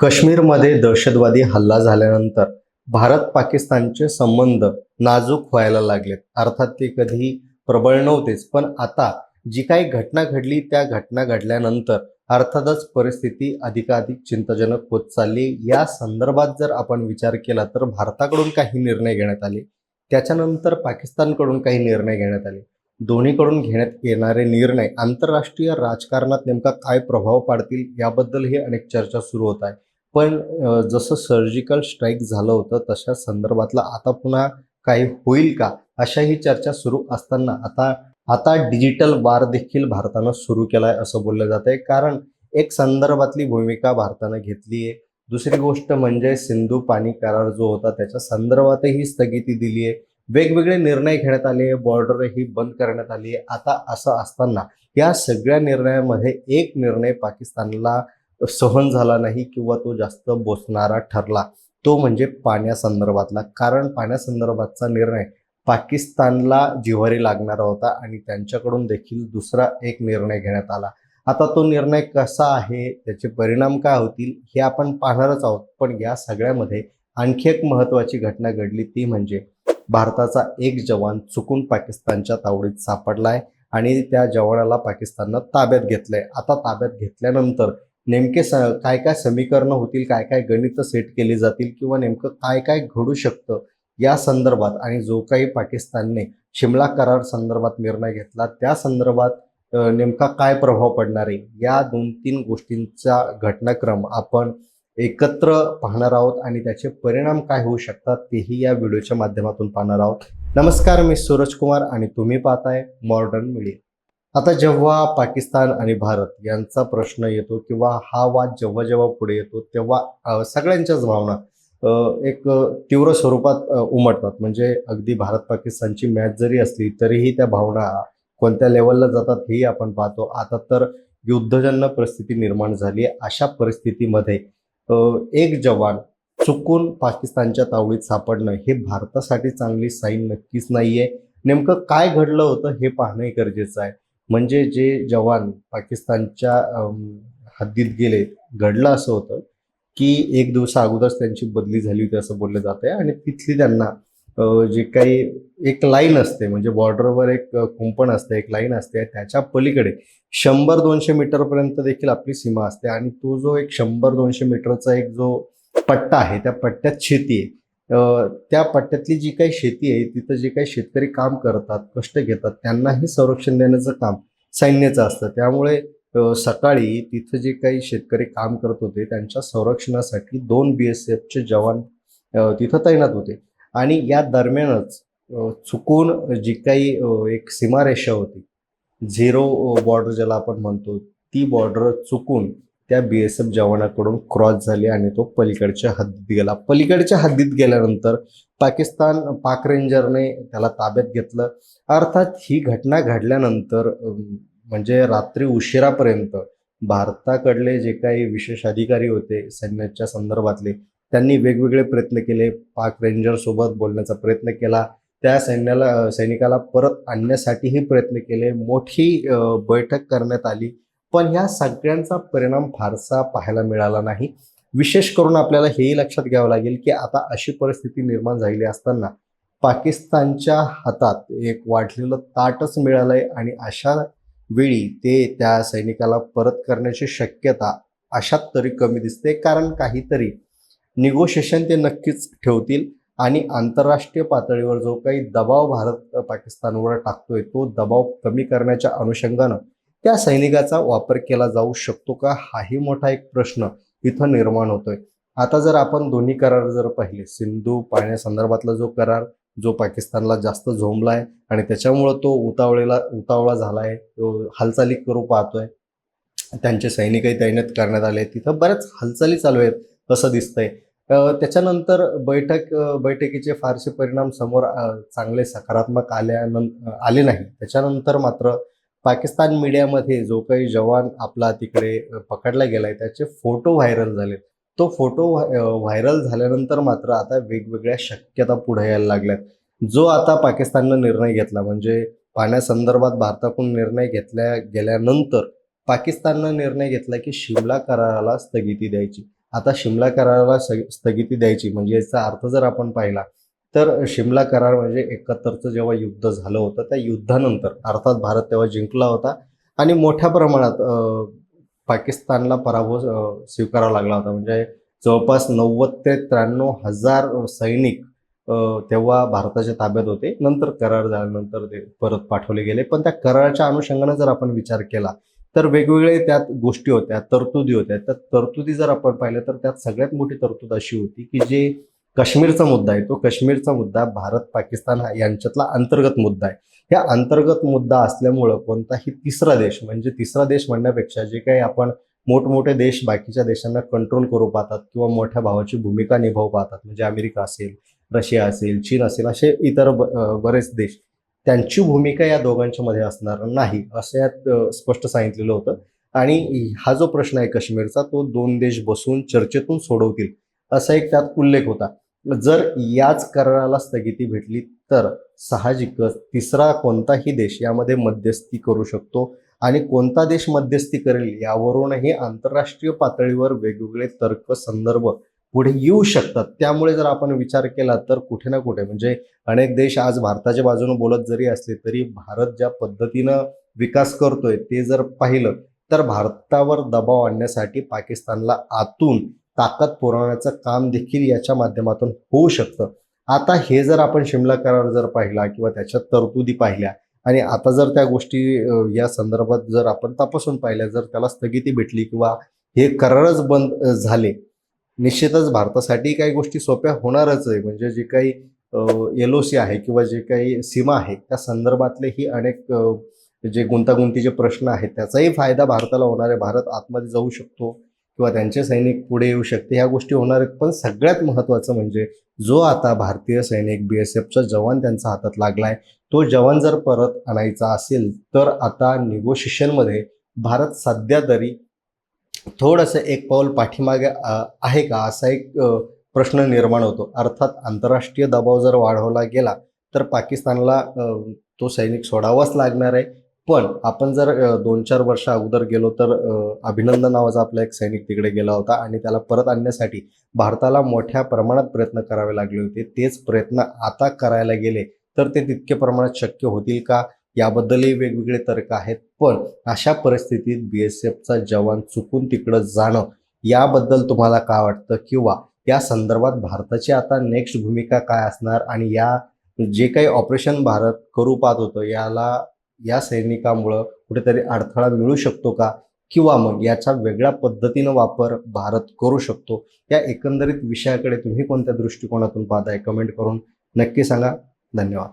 काश्मीरमध्ये दहशतवादी हल्ला झाल्यानंतर भारत पाकिस्तानचे संबंध नाजूक व्हायला लागलेत. अर्थात ते कधी प्रबळ नव्हतेच. पण आता जी काही घटना घडली त्या घटना घडल्यानंतर अर्थातच परिस्थिती अधिकाधिक चिंताजनक होत चालली. या संदर्भात जर आपण विचार केला तर भारताकडून काही निर्णय घेण्यात आले त्याच्यानंतर पाकिस्तानकडून काही निर्णय घेण्यात आले. दोन्हीकडून घेण्यात येणारे निर्णय आंतरराष्ट्रीय राजकारणात नेमका काय प्रभाव पाडतील याबद्दलही अनेक चर्चा सुरू होत आहे. पण जसं सर्जिकल स्ट्राईक झालं होतं तशा संदर्भातला आता पुन्हा काही होईल का अशाही चर्चा सुरू असताना आता आता डिजिटल वार देखील भारतानं सुरू केलाय असं बोललं जात आहे कारण एक संदर्भातली भूमिका भारतानं घेतली आहे. दुसरी गोष्ट म्हणजे सिंधू पाणी करार जो होता त्याच्या संदर्भातही स्थगिती दिली आहे. वेगवेगळे निर्णय घेण्यात आले बॉर्डरही बंद करण्यात आली आहे. आता असं असताना या सगळ्या निर्णयामध्ये एक निर्णय पाकिस्तानला सहन झाला नाही किंवा तो जास्त बोचणारा ठरला तो म्हणजे पाण्यासंदर्भातला कारण पाण्यासंदर्भातचा निर्णय पाकिस्तानला जिव्हारी लागणारा होता आणि त्यांच्याकडून देखील दुसरा एक निर्णय घेण्यात आला. आता तो निर्णय कसा आहे त्याचे परिणाम काय होतील हे आपण पाहणारच आहोत. पण या सगळ्यामध्ये आणखी एक महत्त्वाची घटना घडली ती म्हणजे भारताचा एक जवान चुकून पाकिस्तानच्या तावडीत सापडलाय आणि त्या जवानाला पाकिस्ताननं ताब्यात घेतलंय. आता ताब्यात घेतल्यानंतर नेमके स काय काय समीकरणं होतील काय काय गणितं सेट केली जातील किंवा नेमकं काय काय घडू शकतं या संदर्भात आणि जो काही पाकिस्तानने शिमला करार संदर्भात निर्णय घेतला त्या संदर्भात नेमका काय प्रभाव पडणार आहे? या दोन तीन गोष्टींचा घटनाक्रम आपण एकत्र पाहणार आहोत आणि त्याचे परिणाम काय होऊ शकतात तेही या व्हिडिओच्या माध्यमातून पाहणार आहोत. नमस्कार मी सूरज कुमार आणि तुम्ही पाहताय मॉडर्न मीडिया. आता जेव्हा पाकिस्तान आणि भारत यांचा प्रश्न येतो किंवा हा वाद जेव्हा जेव्हा पुढे येतो तेव्हा सगळ्यांच्याच भावना एक तीव्र स्वरूपात उमटतात. म्हणजे अगदी भारत पाकिस्तानची मॅच जरी असली तरीही त्या भावना कोणत्या लेवलला जातात हेही आपण पाहतो. आता तर युद्धजन्य परिस्थिती निर्माण झाली आहे. अशा परिस्थितीमध्ये एक जवान चुकून पाकिस्तानच्या तावडीत सापडणं हे भारतासाठी चांगली साईन नक्कीच नाहीये. नेमकं काय घडलं होतं हे पाहणंही गरजेचं आहे. म्हणजे जे जवान पाकिस्तानच्या हद्दीत गेले घडलं असं होतं की एक दिवसा अगोदरच त्यांची बदली झाली होती असं बोललं जात आहे आणि तिथली त्यांना जे काही एक लाईन असते म्हणजे बॉर्डरवर एक कुंपण असते एक लाईन असते त्याच्या पलीकडे शंभर दोनशे मीटरपर्यंत देखील आपली सीमा असते आणि तो जो एक शंभर दोनशे मीटरचा एक जो पट्टा आहे त्या पट्ट्यात शेती आहे. त्या पट्ट्यातली जी काही शेती आहे तिथं जे काही शेतकरी काम करतात कष्ट घेतात त्यांनाही संरक्षण देण्याचं काम सैन्याचं असतं. त्यामुळे सकाळी तिथं जे काही शेतकरी काम करत होते त्यांच्या संरक्षणासाठी दोन बी एस एफचे जवान तिथं तैनात होते. आणि या दरम्यानच चुकून जी काही एक सीमारेषा होती झिरो बॉर्डर ज्याला आपण म्हणतो ती बॉर्डर चुकून त्या बी एस एफ जवानाकडून क्रॉस झाली आणि तो पलीकडच्या हद्दीत गेला. पलीकडच्या हद्दीत गेल्यानंतर पाकिस्तान पाक रेंजरने त्याला ताब्यात घेतलं. अर्थात ही घटना घडल्यानंतर म्हणजे रात्री उशिरापर्यंत भारताकडले जे काही विशेष अधिकारी होते सैन्याच्या संदर्भातले त्यांनी वेगवेगळे प्रयत्न केले. पाक रेंजरसोबत बोलण्याचा प्रयत्न केला. त्या सैन्याला सैनिकाला परत आणण्यासाठीही प्रयत्न केले. मोठी बैठक करण्यात आली. पण ह्या सगळ्यांचा परिणाम फारसा पाहायला मिळाला नाही. विशेष करून आपल्याला हेही लक्षात घ्यावं लागेल की आता अशी परिस्थिती निर्माण झालेली असताना पाकिस्तानच्या हातात एक वाढलेलं ताटच मिळालं आहे आणि अशा वेळी ते त्या सैनिकाला परत करण्याची शक्यता अशात तरी कमी दिसते. कारण काहीतरी निगोशिएशन ते नक्कीच ठेवतील आणि आंतरराष्ट्रीय पातळीवर जो काही दबाव भारत पाकिस्तानवर टाकतोय तो दबाव कमी करण्याच्या अनुषंगानं त्या सैनिकाचा वापर केला जाऊ शकतो का? हाही मोठा एक प्रश्न इथं निर्माण होतोय. आता जर आपण दोन्ही करार जर पाहिले सिंधू पाण्यासंदर्भातला जो करार जो पाकिस्तानला जास्त झोंबला आहे आणि त्याच्यामुळं तो उतावळेला उतावळा झाला आहे हालचाली करू पाहतोय त्यांचे सैनिकही तैनात करण्यात आले तिथं बऱ्याच हालचाली चालू आहेत असं दिसतंय. त्याच्यानंतर बैठक बैठकीचे फारसे परिणाम समोर चांगले सकारात्मक आल्यानं आले नाही. त्याच्यानंतर मात्र पाकिस्तान मीडियामध्ये जो काही जवान आपला तिकडे पकडला गेलाय त्याचे फोटो व्हायरल झाले. तो फोटो व्हायरल झाल्यानंतर मात्र आता वेगवेगळ्या शक्यता पुढे यायला लागल्यात. जो आता पाकिस्ताननं निर्णय घेतला म्हणजे पाण्यासंदर्भात भारताकडून निर्णय घेतल्या गेल्यानंतर पाकिस्ताननं निर्णय घेतला की शिमला कराराला स्थगिती द्यायची. आता शिमला कराराला स्थगिती द्यायची म्हणजे याचा अर्थ जर आपण पाहिला तर शिमला करार म्हणजे एकाहत्तरचं जेव्हा युद्ध झालं होतं त्या युद्धानंतर अर्थात भारत तेव्हा जिंकला होता आणि मोठ्या प्रमाणात पाकिस्तानला पराभव स्वीकारावा लागला होता. म्हणजे जवळपास नव्वद ते त्र्याण्णव हजार सैनिक तेव्हा भारताच्या ताब्यात होते. नंतर करार झाल्यानंतर ते परत पाठवले गेले. पण त्या कराराच्या अनुषंगाने जर आपण विचार केला तर वेगवेगळे त्यात गोष्टी होत्या तरतुदी होत्या. त्या तरतुदी जर आपण पाहिलं तर त्यात सगळ्यात मोठी तरतूद अशी होती की जे काश्मीरचा मुद्दा आहे. तो काश्मीरचा मुद्दा भारत पाकिस्तान हा यांच्यातला अंतर्गत मुद्दा आहे. ह्या अंतर्गत मुद्दा असल्यामुळं कोणताही तिसरा देश म्हणजे तिसरा देश म्हणण्यापेक्षा जे काही आपण मोठमोठे देश बाकीच्या देशांना कंट्रोल करू पाहतात किंवा मोठ्या भावाची भूमिका निभावू पाहतात म्हणजे अमेरिका असेल रशिया असेल चीन असेल असे इतर बरेच देश त्यांची भूमिका या दोघांच्या मध्ये असणार नाही असं यात स्पष्ट सांगितलेलं होतं. आणि हा जो प्रश्न आहे काश्मीरचा तो दोन देश बसून चर्चेतून सोडवतील. असा एक त्यात उल्लेख होता. जर याच कराराला स्थगिती भेटली तर साहजिकच तिसरा कोणताही देश यामध्ये मध्यस्थी करू शकतो. आणि कोणता देश मध्यस्थी करेल यावरूनही आंतरराष्ट्रीय पातळीवर वेगवेगळे तर्क संदर्भ पुढे येऊ शकतात. त्यामुळे जर आपण विचार केला तर कुठे ना कुठे म्हणजे अनेक देश आज भारताच्या बाजूने बोलत जरी असले तरी भारत ज्या पद्धतीनं विकास करतोय ते जर पाहिलं तर भारतावर दबाव आणण्यासाठी पाकिस्तानला आतून ताकद पुरवण्याचं काम देखील याच्या माध्यमातून होऊ शकतं. आता हे जर आपण शिमला करार जर पाहिला किंवा त्याच्या तरतुदी पाहिल्या आणि आता जर त्या गोष्टी या संदर्भात जर आपण तपासून पाहिल्या जर त्याला स्थगिती भेटली किंवा हे करारच बंद झाले निश्चितच भारतासाठी काही गोष्टी सोप्या होणारच आहे. म्हणजे जे काही एल ओ सी आहे किंवा जे काही सीमा आहे त्या संदर्भातलेही अनेक जे गुंतागुंतीचे प्रश्न आहेत त्याचाही फायदा भारताला होणार आहे. भारत आतमध्ये जाऊ शकतो. किंवा त्यांचे सैनिक पुढे येऊ शकते ह्या गोष्टी होणार आहेत. पण सगळ्यात महत्त्वाचं म्हणजे जो आता भारतीय सैनिक बी एस एफचा जवान त्यांच्या हातात लागलाय तो जवान जर परत आणायचा असेल तर आता निगोशिएशनमध्ये भारत सध्या तरी थोडंसं एक पाऊल पाठीमागे आहे का? असा एक प्रश्न निर्माण होतो. अर्थात आंतरराष्ट्रीय दबाव जर वाढवला गेला तर पाकिस्तानला तो सैनिक सोडावाच लागणार आहे. पण आपण जर दोन चार वर्ष अगोदर गेलो तर अभिनंदन नावाचा आपला एक सैनिक तिकडे गेला होता आणि त्याला परत आणण्यासाठी भारताला मोठ्या प्रमाणात प्रयत्न करावे लागले होते. तेच प्रयत्न आता करायला गेले तर ते तितके प्रमाणात शक्य होतील का? याबद्दलही वेगवेगळे तर्क आहेत. पण अशा परिस्थितीत बी एस एफचा जवान चुकून तिकडं जाणं याबद्दल तुम्हाला काय वाटतं? किंवा या संदर्भात भारताची आता नेक्स्ट भूमिका काय असणार? आणि या जे काही ऑपरेशन भारत करू पाहत होतं याला या सैनिकामुळं कुठेतरी अडथळा मिळू शकतो का? किंवा मग याचा वेगळ्या पद्धतीनं वापर भारत करू शकतो? या एकंदरीत विषयाकडे तुम्ही कोणत्या दृष्टिकोनातून पाहताय? कमेंट करून नक्की सांगा. धन्यवाद.